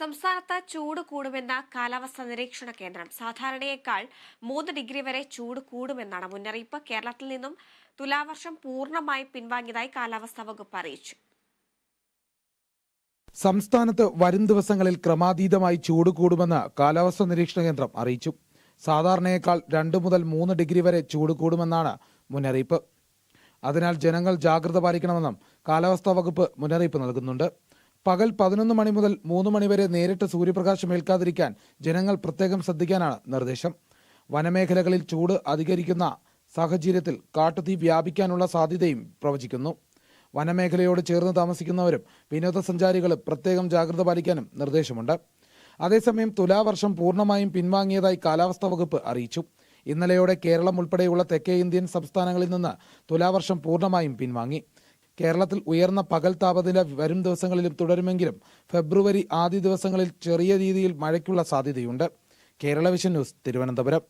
സംസ്ഥാനത്ത് ചൂട് കൂടുമെന്ന കാലാവസ്ഥാ നിരീക്ഷണ കേന്ദ്രം സാധാരണയേക്കാൾ മൂന്ന് ഡിഗ്രി വരെ ചൂട് കൂടുമെന്നാണ് മുന്നറിയിപ്പ്. കേരളത്തിൽ നിന്നും തുലാവർഷം പൂർണമായി പിൻവാങ്ങിയതായി കാലാവസ്ഥാ വകുപ്പ് അറിയിച്ചു. സംസ്ഥാനത്ത് വരും ദിവസങ്ങളിൽ ക്രമാതീതമായി ചൂട് കൂടുമെന്ന് കാലാവസ്ഥാ നിരീക്ഷണ കേന്ദ്രം അറിയിച്ചു. സാധാരണയേക്കാൾ രണ്ട് മുതൽ മൂന്ന് ഡിഗ്രി വരെ ചൂട് കൂടുമെന്നാണ് മുന്നറിയിപ്പ്. അതിനാൽ ജനങ്ങൾ ജാഗ്രത പാലിക്കണമെന്നും കാലാവസ്ഥാ വകുപ്പ് മുന്നറിയിപ്പ് നൽകുന്നുണ്ട്. പകൽ പതിനൊന്ന് മണി മുതൽ മൂന്ന് മണിവരെ നേരിട്ട് സൂര്യപ്രകാശം ഏൽക്കാതിരിക്കാൻ ജനങ്ങൾ പ്രത്യേകം ശ്രദ്ധിക്കാനാണ് നിർദ്ദേശം. വനമേഖലകളിൽ ചൂട് അധികരിക്കുന്ന സാഹചര്യത്തിൽ കാട്ടുതീ വ്യാപിക്കാനുള്ള സാധ്യതയും പ്രവചിക്കുന്നു. വനമേഖലയോട് ചേർന്ന് താമസിക്കുന്നവരും വിനോദസഞ്ചാരികളും പ്രത്യേകം ജാഗ്രത പാലിക്കാനും നിർദ്ദേശമുണ്ട്. അതേസമയം തുലാവർഷം പൂർണമായും പിൻവാങ്ങിയതായി കാലാവസ്ഥാ വകുപ്പ് അറിയിച്ചു. ഇന്നലെയോടെ കേരളം ഉൾപ്പെടെയുള്ള തെക്കേ ഇന്ത്യൻ സംസ്ഥാനങ്ങളിൽ നിന്ന് തുലാവർഷം പൂർണമായും പിൻവാങ്ങി. കേരളത്തിൽ ഉയർന്ന പകൽ താപനില വരും ദിവസങ്ങളിലും തുടരുമെങ്കിലും ഫെബ്രുവരി ആദ്യ ദിവസങ്ങളിൽ ചെറിയ രീതിയിൽ മഴയ്ക്കുള്ള സാധ്യതയുണ്ട്. Kerala vision news Thiruvananthapuram.